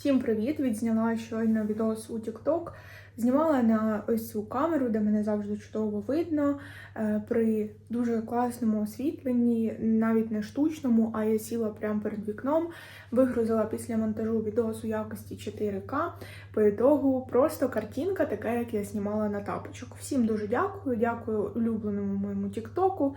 Всім привіт! Відзняла щойно відос у TikTok. Знімала на ось цю камеру, де мене завжди чудово видно. е, При дуже класному освітленні, навіть не штучному, а я сіла прямо перед вікном. Вигрузила після монтажу відос у якості 4К. По ітогу просто картинка, така, як я знімала на тапочок. Всім дуже дякую. Дякую улюбленому моєму TikTok.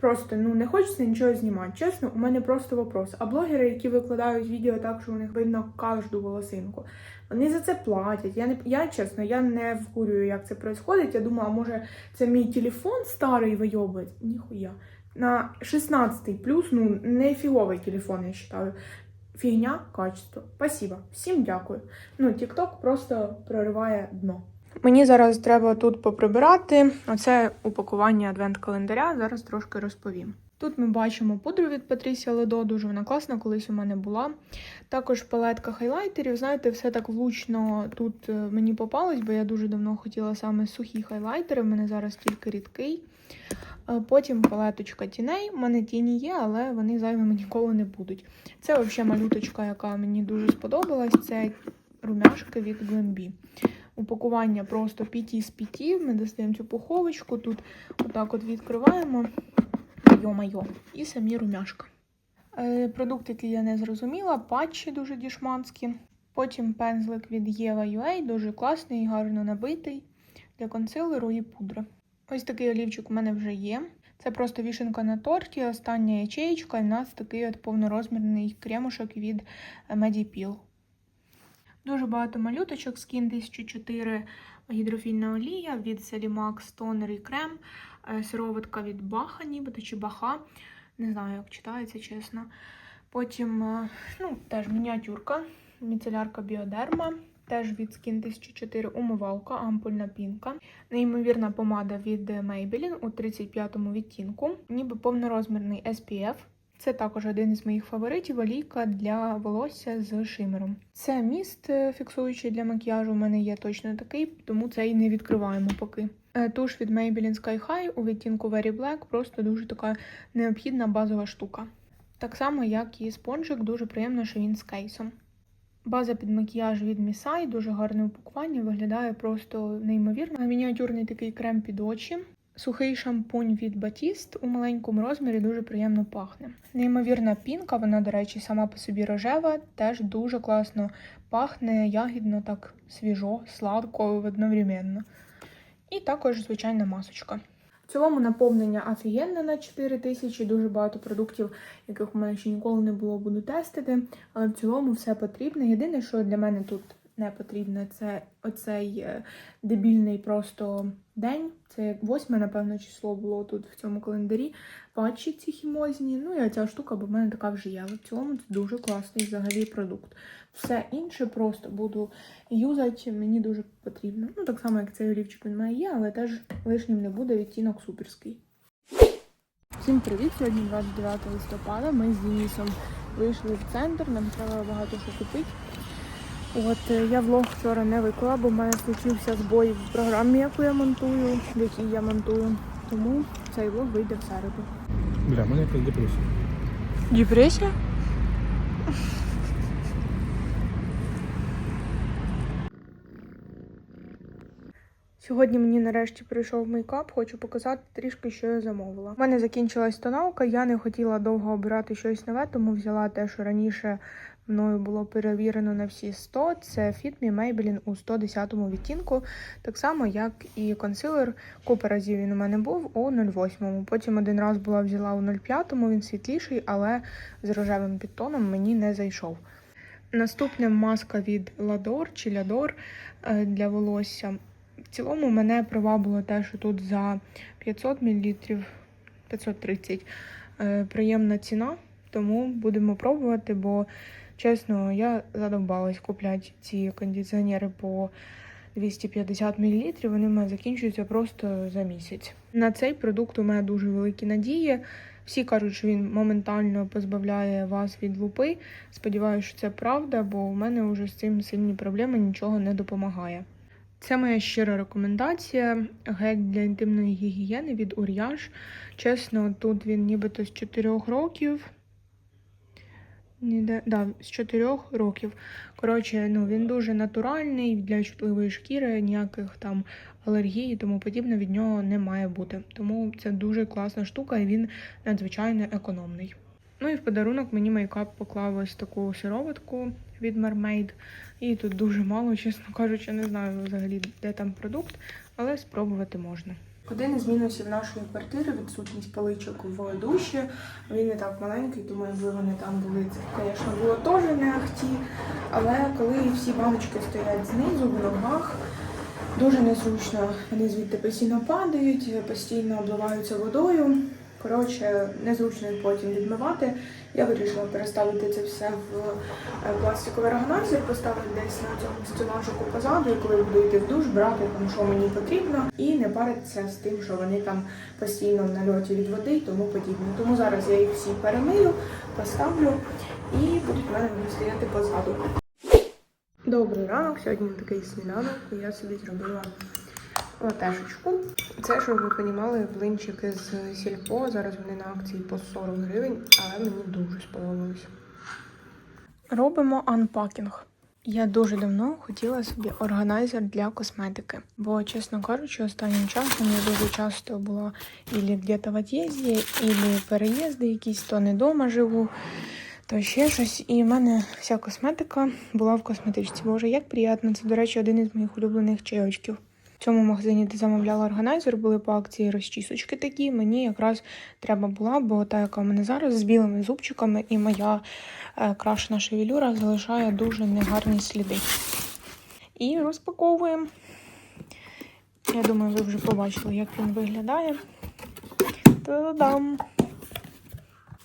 Просто ну не хочеться нічого знімати. Чесно, у мене просто вопрос. А блогери, які викладають відео так, що у них видно кожну волосинку, вони за це платять. Я не я чесно, я не вкурюю, як це відбувається. Я думаю, може це мій телефон старий вийобує? Ніхуя. На 16 плюс, ну не фіговий телефон, я вважаю. Фігня, качество. Спасибо. Всім дякую. Ну, TikTok просто прориває дно. Мені зараз треба тут поприбирати. Оце упакування адвент-календаря. Зараз трошки розповім. Тут ми бачимо пудру від Патрісія Ледо, дуже вона класна, колись у мене була. Також палетка хайлайтерів. Знаєте, все так влучно тут е, мені попалось, бо я дуже давно хотіла саме сухі хайлайтери. В мене зараз тільки рідкий. Е, Потім палеточка тіней. У мене тіні є, але вони зайвими ніколи не будуть. Це взагалі малюточка, яка мені дуже сподобалась. Це румяшки від Glambi. Упакування просто піті з піті. Ми достаємо цю пуховочку. Тут отак от відкриваємо. Йо-майо. І самі румяшка. Е, Продукт, який я не зрозуміла, патчі дуже дішманські. Потім пензлик від Єва дуже класний, гарно набитий для консилеру і пудри. Ось такий олівчик у мене вже є. Це просто вішенка на торті, остання ячеєчка, і в нас такий от повнорозмірний кремушок від Medipil. Дуже багато малюточок, скін 1004 гідрофільна олія від Selimax тонер і крем, е, сироватка від Баха, нібито чи Баха. Не знаю, як читається, чесно. Потім е, ну, теж мініатюрка, міцелярка Біодерма. Теж від Skin 1004 умивалка, ампульна пінка. Неймовірна помада від Maybelline у 35-му відтінку, ніби повнорозмірний SPF. Це також один із моїх фаворитів олійка для волосся з шимером. Це міст е, фіксуючий для макіяжу. У мене є точно такий, тому цей не відкриваємо поки. Е, Туш від Maybelline Sky High у відтінку Very Black, просто дуже така необхідна базова штука. Так само, як і спонжик, дуже приємно, що він з кейсом. База під макіяж від Місай, дуже гарне упакування, виглядає просто неймовірно. Мініатюрний такий крем під очі. Сухий шампунь від Batiste у маленькому розмірі дуже приємно пахне. Неймовірна пінка, вона, до речі, сама по собі рожева, теж дуже класно пахне, ягідно, так свіжо, сладко одновременно. І також звичайна масочка. В цілому наповнення офігенне на 4 тисячі, дуже багато продуктів, яких у мене ще ніколи не було, буду тестити. Але в цілому все потрібне. Єдине, що для мене тут не потрібне, це оцей е, дебільний просто день. Це восьме, напевно, число було тут в цьому календарі. Патчі ці хімозні. Ну і оця штука, бо в мене така вже є. В цілому це дуже класний взагалі продукт. Все інше просто буду юзати, мені дуже потрібно. Ну, так само, як цей олівчик він мене є, але теж лишнім не буде відтінок суперський. Всім привіт! Сьогодні 29 листопада. Ми з Денисом вийшли в центр, нам треба багато що купити. От е, я влог вчора не виклала, бо в мене случився збой в програмі, яку я монтую, в якій я монтую. Тому цей влог вийде в середу. Бля, в мене якась депресія. Депресія? Сьогодні мені нарешті прийшов мейкап, хочу показати трішки, що я замовила. У мене закінчилась тоналка, я не хотіла довго обирати щось нове, тому взяла те, що раніше мною було перевірено на всі 100. Це Fit Me Maybelline у 110 відтінку. Так само, як і консилер. Купа разів він у мене був у 08. Потім один раз була взяла у 05, він світліший, але з рожевим підтоном мені не зайшов. Наступне маска від Lador чи Lador е, для волосся. В цілому мене привабило те, що тут за 500 мл 530 е, приємна ціна, тому будемо пробувати, бо чесно, я задовбалась купляти ці кондиціонери по 250 мл, вони в мене закінчуються просто за місяць. На цей продукт у мене дуже великі надії. Всі кажуть, що він моментально позбавляє вас від лупи. Сподіваюся, що це правда, бо у мене вже з цим сильні проблеми нічого не допомагає. Це моя щира рекомендація. Гель для інтимної гігієни від Ур'яж. Чесно, тут він нібито з 4 років. Ніде, да, з 4 років. Коротше, ну він дуже натуральний для чутливої шкіри, ніяких там алергій і тому подібне від нього не має бути. Тому це дуже класна штука, і він надзвичайно економний. Ну і в подарунок мені мейкап поклав ось таку сироватку від Mermaid. І тут дуже мало, чесно кажучи, не знаю взагалі, де там продукт, але спробувати можна. Один змінився в нашої квартири відсутність паличок в душі. Він не так маленький, тому якби вони там були, це, звісно, було теж не ахті. Але коли всі баночки стоять знизу, в ногах, дуже незручно. Вони звідти постійно падають, постійно обливаються водою. Коротше, незручно потім відмивати. Я вирішила переставити це все в е, пластиковий органайзер, поставити десь на цьому стілажику позаду, і коли буду йти в душ, брати там, що мені потрібно, і не паритися з тим, що вони там постійно в нальоті від води і тому подібне. Тому зараз я їх всі перемию, поставлю і будуть в мене стояти позаду. Добрий ранок, сьогодні такий сніданок, я собі зробила латешечку. Це, щоб ви розуміли, блинчики з сільпо. Зараз вони на акції по 40 гривень, але мені дуже сподобалось. Робимо анпакінг. Я дуже давно хотіла собі органайзер для косметики, бо, чесно кажучи, останнім часом я дуже часто була ілі где-то в от'їзді, ілі переїзди якісь, то не вдома живу, то ще щось. І в мене вся косметика була в косметичці. Боже, як приємно. Це, до речі, один із моїх улюблених чайочків. В цьому магазині, де замовляла органайзер, були по акції розчісочки такі. Мені якраз треба була, бо та, яка в мене зараз з білими зубчиками, і моя е, крашена шевелюра залишає дуже негарні сліди. І розпаковуємо. Я думаю, ви вже побачили, як він виглядає. Та-дам!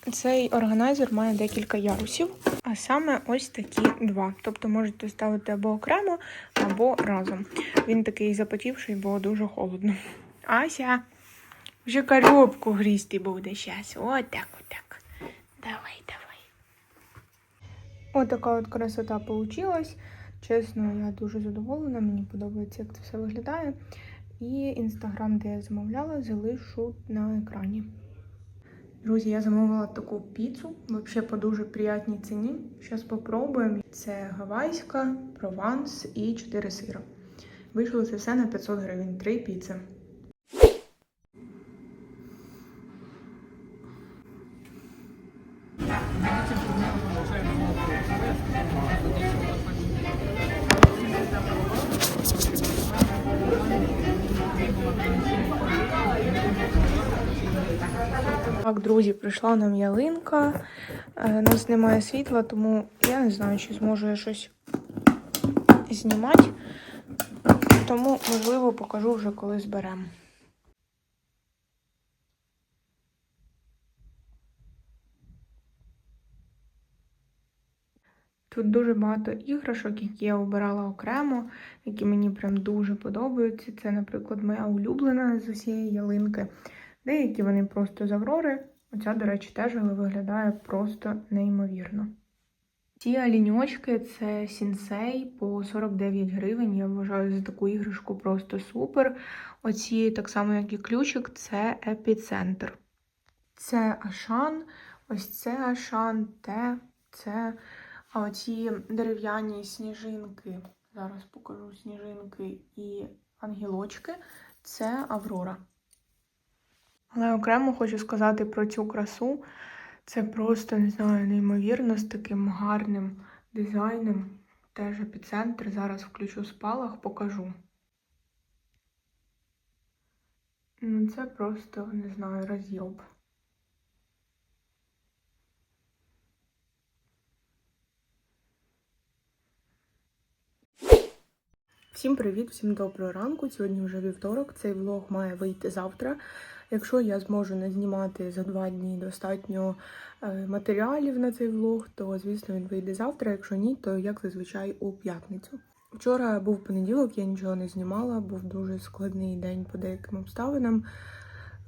Цей органайзер має декілька ярусів, а саме ось такі два. Тобто можете ставити або окремо, або разом. Він такий запотівший, бо дуже холодно. Ася, вже коробку грізти буде зараз. Отак, отак. Давай, давай. Отака от красота получилась. Чесно, я дуже задоволена, мені подобається, як це все виглядає. І інстаграм, де я замовляла, залишу на екрані. Друзі, я замовила таку піцу, взагалі по дуже приятній ціні. Зараз спробуємо. Це гавайська, прованс і 4 сира. Вийшло це все на 500 гривень, 3 піци. Друзі, прийшла нам ялинка. Е, У нас немає світла, тому я не знаю, чи зможу я щось знімати. Тому, можливо, покажу вже коли зберемо. Тут дуже багато іграшок, які я обирала окремо, які мені прям дуже подобаються. Це, наприклад, моя улюблена з усієї ялинки. Деякі вони просто з Аврори. Оця, до речі, теж виглядає просто неймовірно. Ці оліньочки це сінсей по 49 гривень. Я вважаю за таку іграшку просто супер. Оці, так само, як і ключик, це епіцентр. Це Ашан, ось це Ашан, те, це. А оці дерев'яні сніжинки, зараз покажу сніжинки і ангелочки, це Аврора. Але окремо хочу сказати про цю красу. Це просто, не знаю, неймовірно з таким гарним дизайном. Теж епіцентр. Зараз включу спалах, покажу. Ну, це просто, не знаю, розйоб. Всім привіт, всім доброго ранку. Сьогодні вже вівторок. Цей влог має вийти завтра. Якщо я зможу не знімати за два дні достатньо е, матеріалів на цей влог, то звісно він вийде завтра. Якщо ні, то як зазвичай у п'ятницю. Вчора був понеділок, я нічого не знімала, був дуже складний день по деяким обставинам.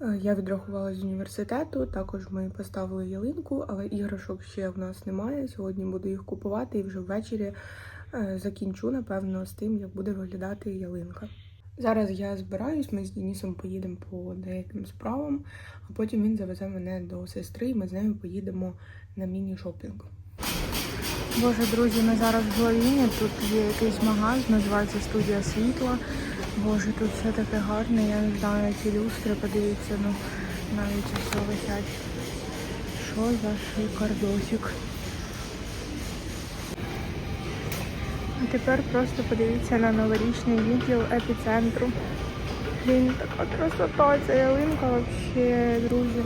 Е, Я відрахувала з університету, також ми поставили ялинку, але іграшок ще в нас немає. Сьогодні буду їх купувати і вже ввечері е, закінчу, напевно, з тим, як буде виглядати ялинка. Зараз я збираюсь, ми з Денисом поїдемо по деяким справам, а потім він завезе мене до сестри, і ми з нею поїдемо на міні-шопінг. Боже, друзі, ми зараз в Лавіні. Тут є якийсь магаз, називається студія світла. Боже, тут все таке гарне, я не знаю, ці люстри, подивіться, ну навіть все висять. Що за шикардосик? А тепер просто подивіться на новорічний відділ епіцентру. Блін, така красота, ця ялинка вообще, друзі.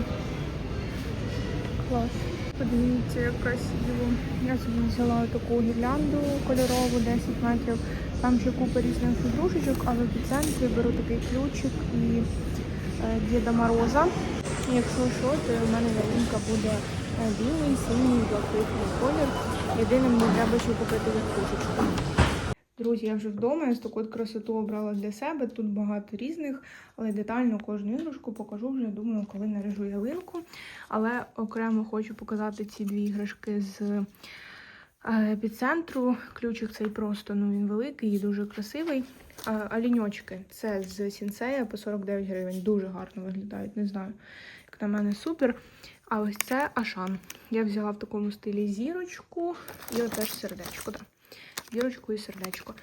Клас. Подивіться, як красиво. Я собі взяла таку гірлянду кольорову 10 метрів. Там ще купа різних ігрушечок, а в епіцентрі беру такий ключик і е, Діда Мороза. Якщо що, то в мене ялинка буде е, білий, синій, блакитний колір. Єдине, мені треба ще купити відпушечку. Друзі, я вже вдома, я таку от красоту обрала для себе. Тут багато різних, але детально кожну іграшку покажу вже, думаю, коли наріжу ялинку. Але окремо хочу показати ці дві іграшки з е, епіцентру. Ключик цей просто ну він великий і дуже красивий. А, а це з Сінсея по 49 гривень. Дуже гарно виглядають. Не знаю, як на мене супер. А ось це Ашан. Я взяла в такому стилі зірочку і теж сердечко. Да. Зірочку і сердечко.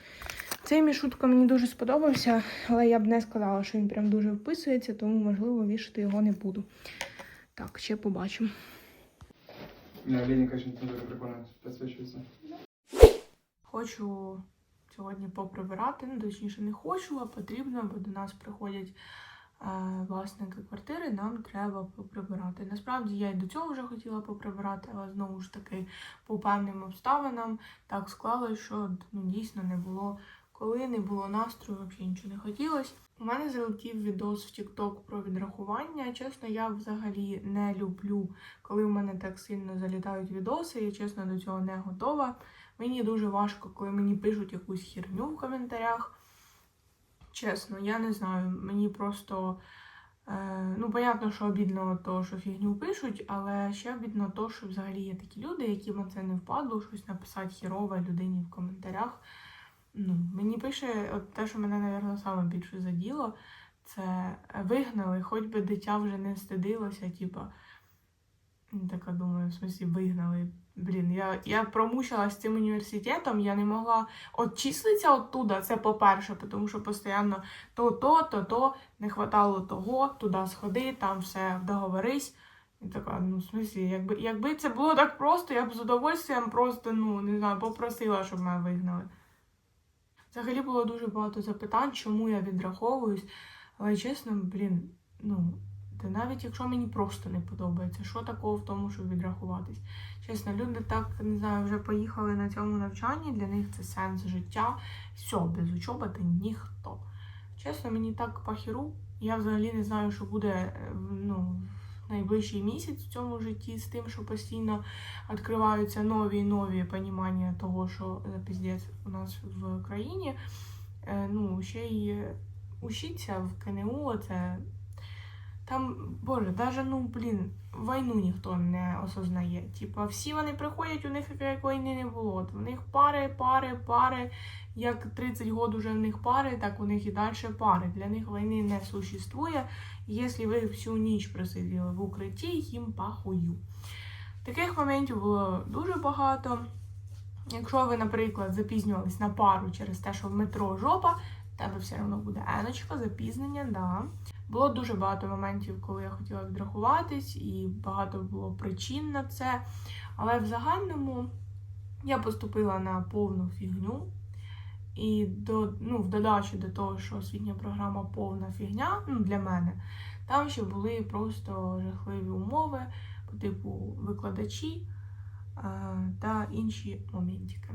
Цей мішутка мені дуже сподобався, але я б не сказала, що він прям дуже вписується, тому можливо вішати його не буду. Так, ще побачимо. Не, Лені, конечно, дуже прикольно підсвічується. Хочу сьогодні поприбирати, ну точніше не хочу, а потрібно, бо до нас приходять власники квартири, нам треба поприбирати. Насправді я і до цього вже хотіла поприбирати, але знову ж таки по певним обставинам так склалося, що ну, дійсно не було коли, не було настрою, взагалі нічого не хотілося. У мене залетів відос в TikTok про відрахування. Чесно, я взагалі не люблю, коли в мене так сильно залітають відоси. Я чесно до цього не готова. Мені дуже важко, коли мені пишуть якусь херню в коментарях. Чесно, я не знаю. Мені просто. Е, ну, понятно, що обідно то, що фігню пишуть, але ще обідно то, що взагалі є такі люди, яким це не впадло, щось написати хірове людині в коментарях. Ну, мені пише, от те, що мене, напевно, саме більше заділо, це вигнали, хоч би дитя вже не стидилося, типа. Така думаю, в смысле вигнали. Блін, я, я промучилась з цим університетом, я не могла отчислитися оттуда, це по-перше, тому що постійно то, то, то, то, не хватало того, туди сходи, там все договорись. І така, ну, в смислі, якби, якби це було так просто, я б з удовольствием просто, ну, не знаю, попросила, щоб мене вигнали. Взагалі було дуже багато запитань, чому я відраховуюсь. Але чесно, блін, ну, та навіть якщо мені просто не подобається, що такого в тому, щоб відрахуватись? Чесно, люди так не знаю, вже поїхали на цьому навчанні, для них це сенс життя. Все, без учоби ти ніхто. Чесно, мені так пахіру. Я взагалі не знаю, що буде е, ну, найближчий місяць в цьому житті з тим, що постійно відкриваються нові і нові понімання того, що за піздець у нас в країні. Е, ну, ще й учиться в КНУ, це там, боже, даже, ну, блін, війну ніхто не осознає. Типа, всі вони приходять, у них як війни не було. В них пари, пари, пари. Як 30 років уже в них пари, так у них і далі пари. Для них війни не существує. Якщо ви всю ніч просиділи в укритті, їм пахую. Таких моментів було дуже багато. Якщо ви, наприклад, запізнювались на пару через те, що в метро жопа, тебе все одно буде еночка, запізнення, да. Було дуже багато моментів, коли я хотіла відрахуватись, і багато було причин на це. Але в загальному я поступила на повну фігню. І до, ну, в додачу до того, що освітня програма повна фігня ну, для мене, там ще були просто жахливі умови по типу викладачі е, та інші моментики.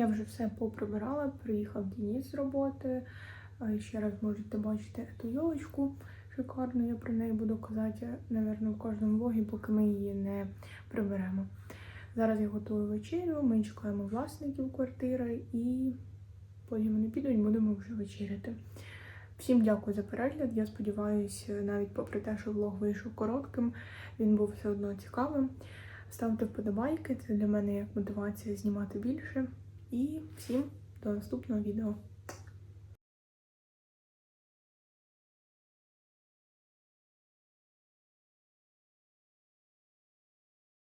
Я вже все поприбирала, приїхав Денис з роботи. Ще раз можете бачити цю йолочку шикарну, я про неї буду казати, напевно, в кожному влогі, поки ми її не приберемо. Зараз я готую вечерю, ми чекаємо власників квартири і потім вони підуть, будемо вже вечеряти. Всім дякую за перегляд. Я сподіваюся, навіть попри те, що влог вийшов коротким, він був все одно цікавим. Ставте вподобайки, це для мене як мотивація знімати більше. І всім до наступного відео.